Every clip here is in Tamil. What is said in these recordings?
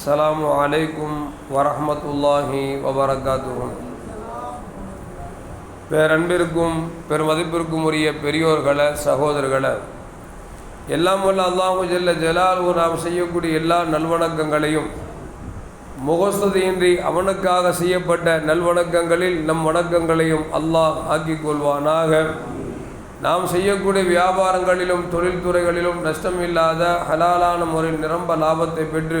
السلام عليكم ورحمة الله وبركاته பேரன்பிற்கும் பெருமதிப்பிற்கும் உரிய பெரியோர்களை சகோதரர்களை எல்லாம் வல்ல அல்லாஹு ஜல்ல ஜலாலு நாம் செய்யக்கூடிய எல்லா நல்வணக்கங்களையும் முகஸ்துதியின்றி அவனுக்காக செய்யப்பட்ட நல்வணக்கங்களில் நம் வணக்கங்களையும் அல்லாஹ் ஆக்கிக் கொள்வானாக நாம் செய்யக்கூடிய வியாபாரங்களிலும் தொழில்துறைகளிலும் நஷ்டமில்லாத ஹலாலான முறையில் நிரம்ப லாபத்தை பெற்று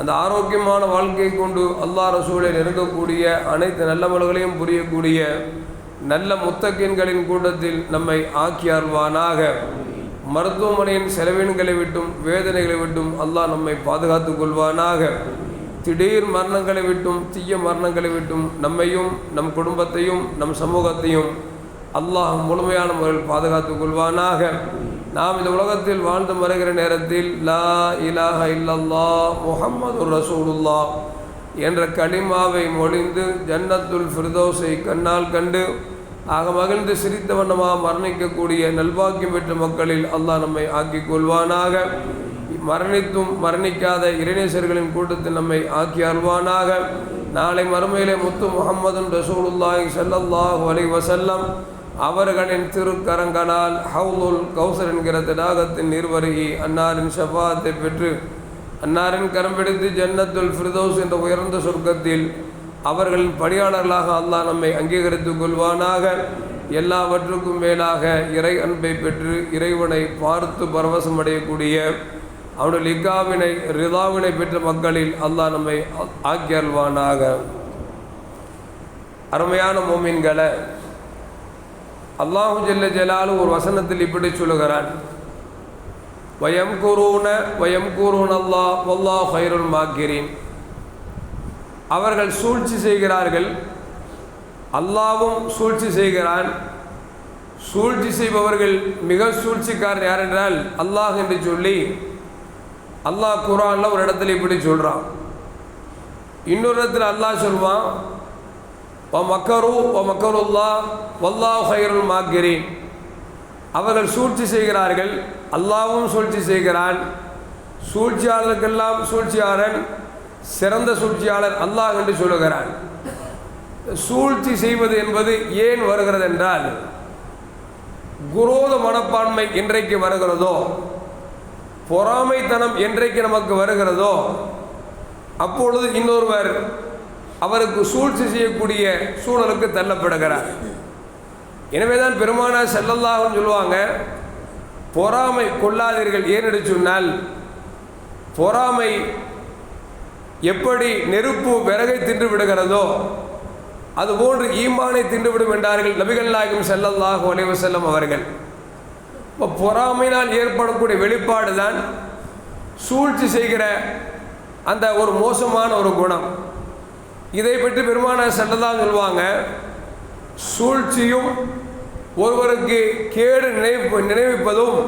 அந்த ஆரோக்கியமான வாழ்க்கையை கொண்டு அல்லாஹ் ரசூலில் இருக்கக்கூடிய அனைத்து நல்லவர்களையும் புரியக்கூடிய நல்ல முத்தக்கின்களின் கூட்டத்தில் நம்மை ஆக்கியார்வானாக மருத்துவமனையின் செலவின்களை விட்டும் வேதனைகளை விட்டும் அல்லாஹ் நம்மை பாதுகாத்து கொள்வானாக. திடீர் மரணங்களை விட்டும் தீய மரணங்களை விட்டும் நம்மையும் நம் குடும்பத்தையும் நம் சமூகத்தையும் அல்லாஹ் முழுமையான முறையில் பாதுகாத்து கொள்வானாக. நாம் இந்த உலகத்தில் வாழ்ந்து மறைகிற நேரத்தில் லா இலாஹ இல்லல்லா முஹம்மது ரசூலுல்லா என்ற களிமாவை மொழிந்து ஜன்னத்துல் ஃபிர்தோஸை கண்ணால் கண்டு ஆக மகிழ்ந்து சிரித்த வண்ணமாக மரணிக்கக்கூடிய நல்வாக்கியம் பெற்ற மக்களில் அல்லாஹ் நம்மை ஆக்கிக் கொள்வானாக. மரணித்தும் மரணிக்காத இறைநேசர்களின் கூட்டத்தில் நம்மை ஆக்கி அருள்வானாக. நாளை மறுமையிலே முத்து முகமதுன் ரசூலுல்லாஹி ஸல்லல்லாஹு அலைஹி வசல்லம் அவர்களின் திருக்கரங்களால் ஹவுலுல் கௌசர் என்கிற தடாகத்தின் நிர்வருகி அன்னாரின் ஷபாத்தை பெற்று அன்னாரின் கரம் பிடித்து ஜன்னத்துல் ஃபிர்தௌஸ் என்ற உயர்ந்த சொர்க்கத்தில் அவர்களின் பணியாளர்களாக அல்லாஹ் நம்மை அங்கீகரித்துக் கொள்வானாக. எல்லாவற்றுக்கும் மேலாக இறை அன்பை பெற்று இறைவனை பார்த்து பரவசம் அடையக்கூடிய அவனுடைய லிக்காவினை ரிதாவினை பெற்ற மக்களில் அல்லாஹ் நம்மை ஆக்கியல்வானாக. அருமையான மோமீன்களை அல்லாஹு ஜெல்ல ஜலாலு ஒரு வசனத்தில் இப்படி சொல்லுகிறான். வயம் கூறுன வயம் கூறுன் அல்லாஹ் வல்லா ஹைருல் மாக்கிரீன். அவர்கள் சூழ்ச்சி செய்கிறார்கள். அல்லாவும் சூழ்ச்சி செய்கிறான். சூழ்ச்சி செய்பவர்கள் மிக சூழ்ச்சிக்காரர் யார் என்றால் அல்லாஹ் என்று சொல்லி அல்லாஹ் குரானில் ஒரு இடத்துல இப்படி சொல்கிறான் இன்னொரு இடத்துல அல்லாஹ் சொல்வான் ஒ மக்கரு ஒ மக்கருல்லா வல்லா ஹைருல் மாக்கிரீன் அவர்கள் சூழ்ச்சி செய்கிறார்கள். அல்லாவும் சூழ்ச்சி செய்கிறான். சூழ்ச்சியாளருக்கெல்லாம் சூழ்ச்சியாளன் சிறந்த சூழ்ச்சியாளர் அல்லாஹ் என்று சொல்லுகிறான். சூழ்ச்சி செய்வது என்பது ஏன் வருகிறது என்றால் குரோத மனப்பான்மை என்றைக்கு வருகிறதோ பொறாமைத்தனம் என்றைக்கு நமக்கு வருகிறதோ அப்பொழுது இன்னொருவர் அவருக்கு சூழ்ச்சி செய்யக்கூடிய சூழலுக்கு தள்ளப்படுகிறார். எனவே தான் பெருமானா செல்லல்லாகும் சொல்லுவாங்க பொறாமை கொள்ளாதீர்கள். ஏனென்று சொன்னால் பொறாமை எப்படி நெருப்பு விறகை தின்று விடுகிறதோ அதுபோன்று ஈமானை தின்றுவிடும் என்றார்கள் நபிகள் நாயகம் செல்லல்லாஹு அலைவு செல்லம் அவர்கள். இப்போ பொறாமையினால் ஏற்படக்கூடிய வெளிப்பாடு தான் சூழ்ச்சி செய்கிற அந்த ஒரு மோசமான ஒரு குணம். இதை பற்றி பெருமான செல்லதான் சொல்லுவாங்க சூழ்ச்சியும் ஒருவருக்கு கேடு நினைவு நினைவிப்பதும்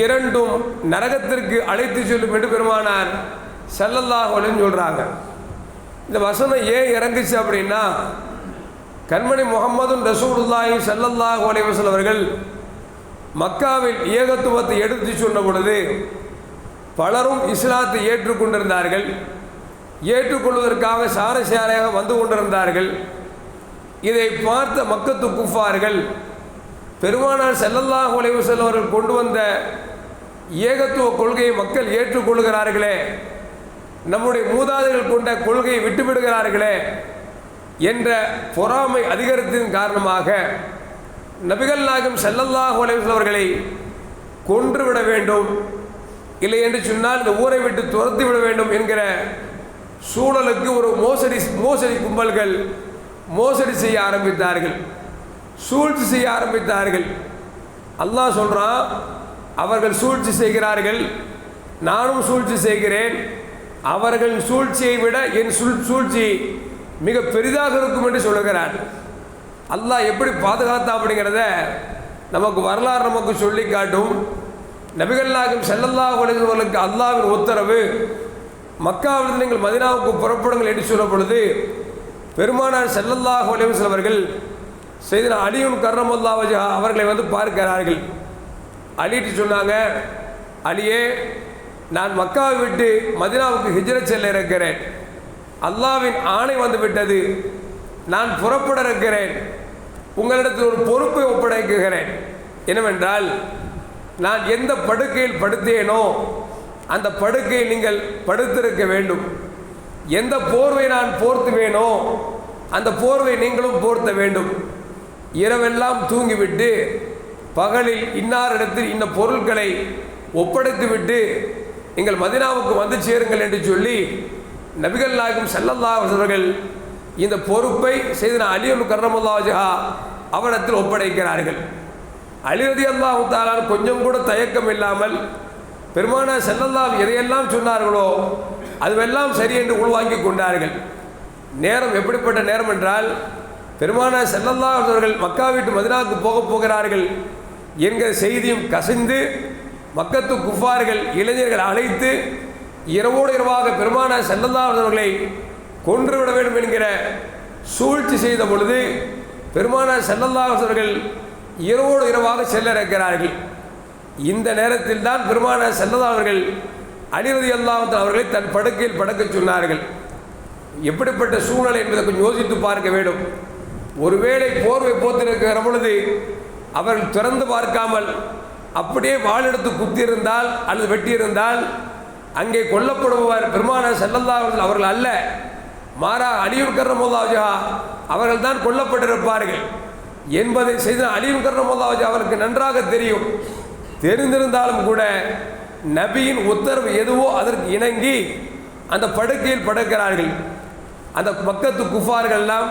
இரண்டும் நரகத்திற்கு அழைத்து செல்லும் என்று பெருமானார் செல்லல்லாஹுலன்னு சொல்கிறாங்க இந்த வசனம் ஏன் இறங்குச்சு அப்படின்னா கண்மணி முகமதும் ரசூலுல்லாஹி சல்லல்லாஹு அலைவசல் அவர்கள் மக்காவில் ஏகத்துவத்தை எடுத்து சொன்ன பொழுது பலரும் இஸ்லாத்தை ஏற்றுக்கொண்டிருந்தார்கள். ஏற்றுக்கொள்வதற்காக சாரை சாரையாக வந்து கொண்டிருந்தார்கள். இதை பார்த்த மக்கத்து குஃபார்கள் பெருமானார் செல்லல்லாஹு அலைவசல் அவர்கள் கொண்டு வந்த ஏகத்துவ கொள்கையை மக்கள் ஏற்றுக்கொள்கிறார்களே நம்முடைய மூதாதைகள் கொண்ட கொள்கையை விட்டுவிடுகிறார்களே என்ற பொறாமை அதிகரித்ததின் காரணமாக நபிகள் நாயகம் செல்லல்லாஹ் அலைவசல் அவர்களை கொன்றுவிட வேண்டும். இல்லை என்று சொன்னால் இந்த ஊரை விட்டு துரத்தி விட வேண்டும் என்கிற சூழலுக்கு ஒரு மோசடி மோசடி கும்பல்கள் மோசடி செய்ய ஆரம்பித்தார்கள். சூழ்ச்சி செய்ய ஆரம்பித்தார்கள். அல்லாஹ் சொல்கிறான் அவர்கள் சூழ்ச்சி செய்கிறார்கள் நானும் சூழ்ச்சி செய்கிறேன். அவர்கள் சூழ்ச்சியை விட என் சூழ் சூழ்ச்சி மிக பெரிதாக இருக்கும் என்று சொல்லுகிறார். அல்லாஹ் எப்படி பாதுகாத்தான் அப்படிங்கிறத நமக்கு வரலாறு நமக்கு சொல்லி காட்டும். நபிகள் நாயகம் ஸல்லல்லாஹு அலைஹி உத்தரவு மக்காவிலிருந்து நீங்கள் மதினாவுக்கு புறப்படுங்கள் என்று சொல்லும் பொழுது பெருமானார் ஸல்லல்லாஹு அலைஹி வஸல்லம் அவர்கள் செய்தன அலியும் கர்ரமுல்லா அவர்களை வந்து பார்க்கிறார்கள். அலிட்டு சொன்னாங்க அலியே நான் மக்காவை விட்டு மதினாவுக்கு ஹிஜ்ரத் செல்ல இருக்கிறேன். அல்லாவின் ஆணை வந்து விட்டது நான் புறப்பட இருக்கிறேன். உங்களிடத்தில் ஒரு பொறுப்பை ஒப்படைக்குகிறேன். என்னவென்றால் நான் எந்த படுக்கையில் படுத்தேனோ அந்த படுக்கையை நீங்கள் படுத்திருக்க வேண்டும். எந்த போர்வை நான் போர்த்துவேனோ அந்த போர்வை நீங்களும் போர்த்த வேண்டும். இரவெல்லாம் தூங்கிவிட்டு பகலில் இன்னாரிடத்தில் இந்த பொருட்களை ஒப்படைத்துவிட்டு நீங்கள் மதினாவுக்கு வந்து சேருங்கள் என்று சொல்லி நபிகள் நாயகம் ஸல்லல்லாஹு அவர்கள் இந்த பொறுப்பை செய்த அலியுல் கர்ணமுல்லாஜா அவரிடத்தில் ஒப்படைக்கிறார்கள். அலிரதி அல்லாஹு தாலான் கொஞ்சம் கூட தயக்கம் இல்லாமல் பெருமானா செல்லல்லாம் எதையெல்லாம் சொன்னார்களோ அதுவெல்லாம் சரி என்று உள்வாங்கி கொண்டார்கள். நேரம் எப்படிப்பட்ட நேரம் என்றால் பெருமானா செல்லல்லா அவர்கள் மக்கா வீட்டு மதினாவுக்கு போகப் போகிறார்கள் என்கிற செய்தியும் கசிந்து மக்கத்து குஃபார்கள் இளைஞர்கள் அழைத்து இரவோடு இரவாக பெருமானா செல்லல்லா அவர்களை கொன்றுவிட வேண்டும் என்கிற சூழ்ச்சி செய்த பொழுது பெருமானா செல்லல்லா அவர்கள் இரவோடு இரவாக செல்ல இருக்கிறார்கள். இந்த நேரத்தில் தான் பெருமான செல்லதா அவர்கள் அலிரதி அல்லாமத்தில் அவர்களை தன் படுக்கையில் படக்கச் சொன்னார்கள். எப்படிப்பட்ட சூழ்நிலை என்பதை கொஞ்சம் யோசித்து பார்க்க வேண்டும். ஒருவேளை போர்வை போத்திருக்கிற பொழுது அவர்கள் திறந்து பார்க்காமல் அப்படியே வாழெடுத்து குத்தியிருந்தால் அல்லது வெட்டியிருந்தால் அங்கே கொல்லப்படுபவர் பெருமான செல்லல்லா அவர்கள் அல்ல. மாறா அலியூர் கர்ணமோதாஜா அவர்கள் தான் கொல்லப்பட்டிருப்பார்கள். என்பதை செய்த அலியூர் கர்ணமோதாஜா அவருக்கு நன்றாக தெரியும். தெரிந்திருந்தாலும் கூட நபியின் உத்தரவு எதுவோ அதற்கு இணங்கி அந்த படுக்கையில் படுக்கிறார்கள். அந்த பக்கத்து குஃபார்கள்லாம்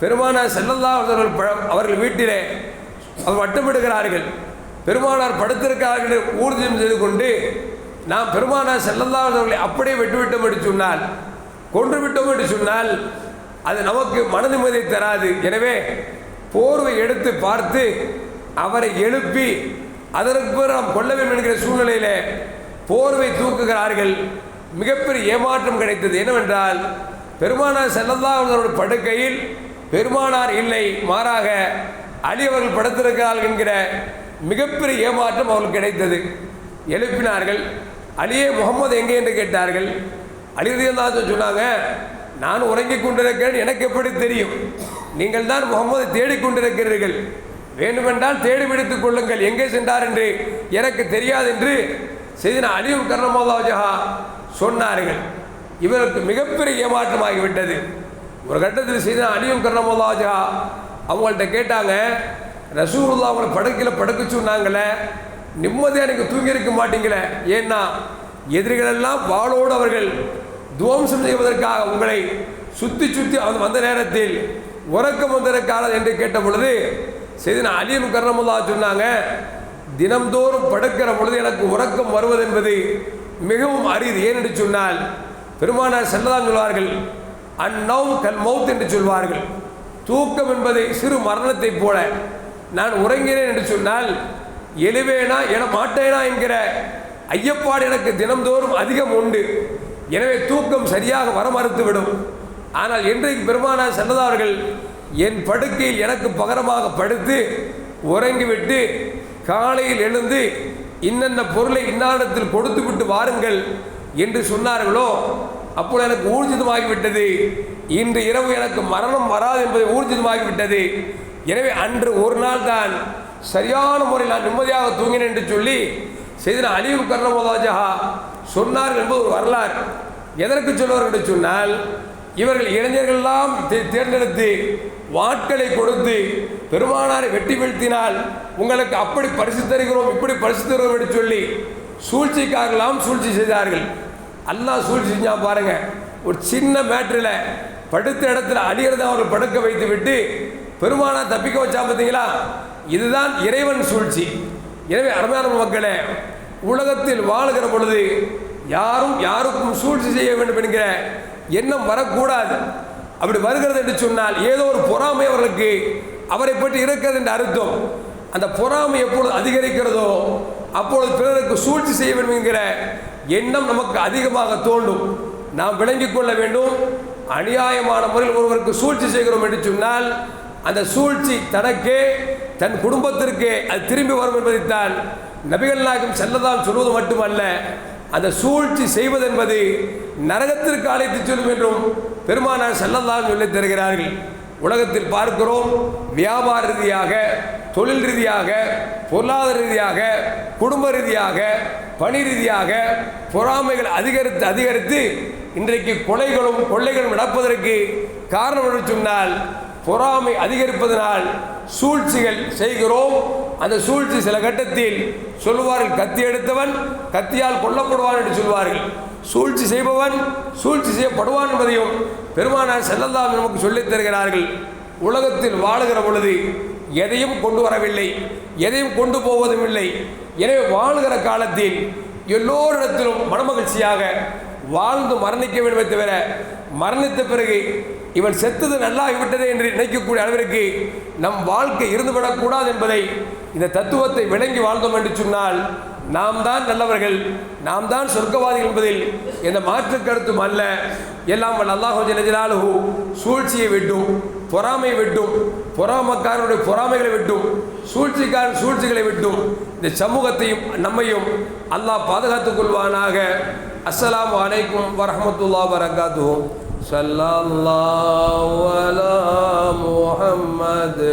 பெருமானார் செல்லல்லா அவர்கள் அவர்கள் வீட்டிலே அவர் வட்டமிடுகிறார்கள். பெருமானார் படுத்திருக்கிறார்கள் ஊர்ஜியம் செய்து கொண்டு நாம் பெருமானார் செல்லல்லா அவர்களை அப்படியே விட்டுவிட்டோம் என்று சொன்னால் கொன்று விட்டோம் என்று சொன்னால் அது நமக்கு மன நிம்மதியை தராது. எனவே போர்வை எடுத்து பார்த்து அவரை எழுப்பி அதற்கு பிறகு நாம் கொள்ள வேண்டும் என்கிற சூழ்நிலையில் போர்வை தூக்குகிறார்கள். மிகப்பெரிய ஏமாற்றம் கிடைத்தது. என்னவென்றால் பெருமானார் செல்லல்லாவுடைய படுக்கையில் பெருமானார் இல்லை மாறாக அலி அவர்கள் படுத்திருக்கிறார்கள் என்கிற மிகப்பெரிய ஏமாற்றம் அவர்கள் கிடைத்தது. எழுப்பினார்கள் அலியே முகமது எங்கே? என்று கேட்டார்கள். அலிரதியல்லாத சொன்னாங்க நான் உறங்கிக் கொண்டிருக்கிறேன் எனக்கு எப்படி தெரியும்? நீங்கள் தான் முகமது தேடிக்கொண்டிருக்கிறீர்கள் வேண்டுமென்றால் தேடி பிடித்துக் கொள்ளுங்கள். எங்கே சென்றார் என்று எனக்கு தெரியாது என்று செய்தின அலியும் கர்ணமோதாஜஹா சொன்னார்கள். இவருக்கு மிகப்பெரிய ஏமாற்றமாகிவிட்டது. ஒரு கட்டத்தில் செய்தின அலியும் கர்ணமோதாஜஹா அவங்கள்ட்ட கேட்டாங்க ரசூல்லா அவங்களை படுக்கையில் படுக்க சொன்னாங்களே நிம்மதியாக நீங்கள் தூங்கியிருக்க மாட்டீங்களே? ஏன்னா எதிரிகளெல்லாம் வாளோடு அவர்கள் துவம்சம் செய்வதற்காக உங்களை சுற்றி சுற்றி அவன் வந்த நேரத்தில் உறக்கம் வந்திருக்காது என்று கேட்ட பொழுது செய்தின அலியம் கர்ணமுல்லா சொன்னாங்க தினம்தோறும் படுக்கிற பொழுது எனக்கு உறக்கம் வருவது என்பது மிகவும் அரிது. ஏன் என்று சொன்னால் பெருமானார் செல்லதான் சொல்வார்கள் அந்நவ் கல் மவுத் என்று சொல்வார்கள். தூக்கம் என்பதை சிறு மரணத்தைப் போல நான் உறங்கினேன் என்று சொன்னால் எழுவேனா என மாட்டேனா என்கிற ஐயப்பாடு எனக்கு தினம்தோறும் அதிகம் உண்டு. எனவே தூக்கம் சரியாக வர மறுத்துவிடும். ஆனால் இன்றைக்கு பெருமானார் செல்லதார்கள் என் படுக்கையில் எனக்கு பகரமாக படுத்து உறங்கிவிட்டு காலையில் எழுந்து இன்னென்ன பொருளை இன்னாரிடத்தில் கொடுத்து விட்டு வாருங்கள் என்று சொன்னார்களோ அப்போது எனக்கு ஊர்ஜிதமாகிவிட்டது. இன்று இரவு எனக்கு மரணம் வராது என்பது ஊர்ஜிதமாகிவிட்டது. எனவே அன்று ஒரு நாள் தான் சரியான முறையில் நான் நிம்மதியாக தூங்கினேன் என்று சொல்லி செய்தன அழிவு கர்ணமோதாஜா சொன்னார்கள் என்பது ஒரு வரலாறு. எதற்கு சொல்வார்கள் என்று சொன்னால் இவர்கள் இளைஞர்கள்லாம் தே- தேர்ந்தெடுத்து வாட்களை கொடுத்து பெருமானாரை வெட்டி வீழ்த்தினால் உங்களுக்கு அப்படி பரிசு தருகிறோம் இப்படி பரிசு தருகிறோம் என்று சொல்லி சூழ்ச்சிக்காரெல்லாம் சூழ்ச்சி செய்தார்கள். அல்லாஹ் சூழ்ச்சி செஞ்சால் பாருங்க ஒரு சின்ன மேட்ரில் படுத்த இடத்துல அழியறத அவர்கள் படுக்க வைத்து விட்டு பெருமானா தப்பிக்க வச்சா பார்த்தீங்களா? இதுதான் இறைவன் சூழ்ச்சி. எனவே அருமையான மக்களே உலகத்தில் வாழுகிற பொழுது யாரும் யாருக்கும் சூழ்ச்சி செய்ய வேண்டும் என்கிற எண்ணம் வரக்கூடாது. அப்படி வருகிறது என்று சொன்னால் ஏதோ ஒரு பொறாமை அவர்களுக்கு அவரை பற்றி இருக்கிறது என்று அர்த்தம். அந்த பொறாமை எப்பொழுது அதிகரிக்கிறதோ அப்பொழுது பிறருக்கு சூழ்ச்சி செய்ய வேண்டும் என்கிற எண்ணம் நமக்கு அதிகமாக தோண்டும் நாம் விளங்கிக் கொள்ள வேண்டும். அநியாயமான முறையில் ஒருவருக்கு சூழ்ச்சி செய்கிறோம் என்று சொன்னால் அந்த சூழ்ச்சி தனக்கே தன் குடும்பத்திற்கே அது திரும்பி வரும் என்பதைத்தான் நபிகள் நாயகம் செல்லதான் சொல்வது மட்டுமல்ல. அந்த சூழ்ச்சி செய்வது என்பது நரகத்திற்கு அழைத்து செல்லும் என்றும் பெருமானார் செல்லந்தான் சொல்லித் தருகிறார்கள். உலகத்தில் பார்க்கிறோம் வியாபார ரீதியாக தொழில் ரீதியாக பொருளாதார ரீதியாக குடும்ப ரீதியாக பணி ரீதியாக பொறாமைகள் அதிகரித்து அதிகரித்து இன்றைக்கு கொலைகளும் கொள்ளைகளும் நடப்பதற்கு காரணம் என்று சொன்னால் பொறாமை அதிகரிப்பதனால் சூழ்ச்சிகள் செய்கிறோம். அந்த சூழ்ச்சி சில கட்டத்தில் சொல்லுவார்கள் கத்தி எடுத்தவன் கத்தியால் கொல்லப்படுவான் என்று சொல்வார்கள் சூழ்ச்சி செய்பவன் சூழ்ச்சி செய்யப்படுவான் என்பதையும் பெருமானார் செல்லல்லாம் நமக்கு சொல்லித் தருகிறார்கள். உலகத்தில் வாழுகிற பொழுது எதையும் கொண்டு வரவில்லை எதையும் கொண்டு போவதும் இல்லை. எனவே வாழுகிற காலத்தில் எல்லோரிடத்திலும் மனமகிழ்ச்சியாக வாழ்ந்து மரணிக்க வேண்டுமே தவிர மரணித்த பிறகு இவன் செத்தது நல்லாகிவிட்டதே என்று நினைக்கக்கூடிய அளவிற்கு நம் வாழ்க்கை இருந்துவிடக்கூடாது என்பதை இந்த தத்துவத்தை விளங்கி வாழ்ந்தோம் என்று சொன்னால் நாம் தான் நல்லவர்கள் நாம் தான் சொர்க்கவாதிகள் என்பதில் எந்த மாற்று கருத்தும் அல்ல. எல்லாம் வல்ல அல்லாஹு ஜலஜலாலுஹு சூழ்ச்சியை விட்டும் பொறாமை விட்டும் பொறாமக்காரனுடைய பொறாமைகளை விட்டும் சூழ்ச்சிக்காரன் சூழ்ச்சிகளை விட்டும். இந்த சமூகத்தையும் நம்மையும் அல்லாஹ் பாதுகாத்துக் கொள்வானாக. அஸ்ஸலாமு அலைக்கும் வரஹமத்துல்லா வரகாத்து சல்லாஹ் அலா முஹம்மது